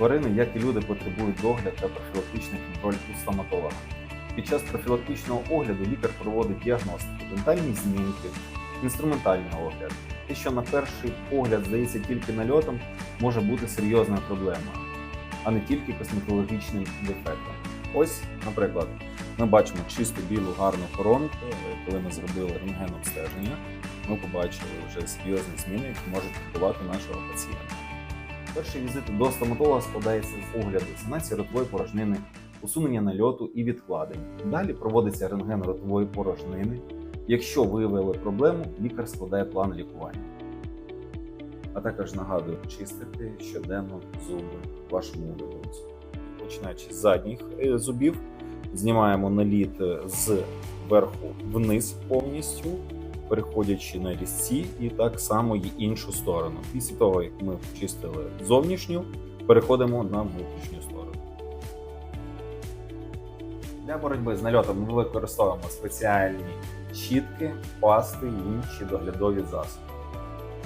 Тварини, як і люди, потребують догляд та профілактичний контроль у стоматолога. Під час профілактичного огляду лікар проводить діагностику, дентальні знімки, інструментальний огляд. Те, що на перший погляд здається тільки нальотом, може бути серйозною проблемою, а не тільки косметологічним дефектом. Ось, наприклад, ми бачимо чисту білу гарну коронку, коли ми зробили рентген-обстеження, ми побачили вже серйозні зміни, які можуть впливати нашого пацієнта. Перший візит до стоматолога складається з огляду санації ротової порожнини, усунення нальоту і відкладень. Далі проводиться рентген ротової порожнини. Якщо виявили проблему, лікар складає план лікування. А також нагадую чистити щоденно зуби вашому улюбленцю. Починаючи з задніх е, зубів, знімаємо наліт е, з верху вниз повністю, переходячи на різці, і так само і іншу сторону. Після того, як ми почистили зовнішню, переходимо на внутрішню сторону. Для боротьби з нальотом ми використовуємо спеціальні щітки, пасти і інші доглядові засоби.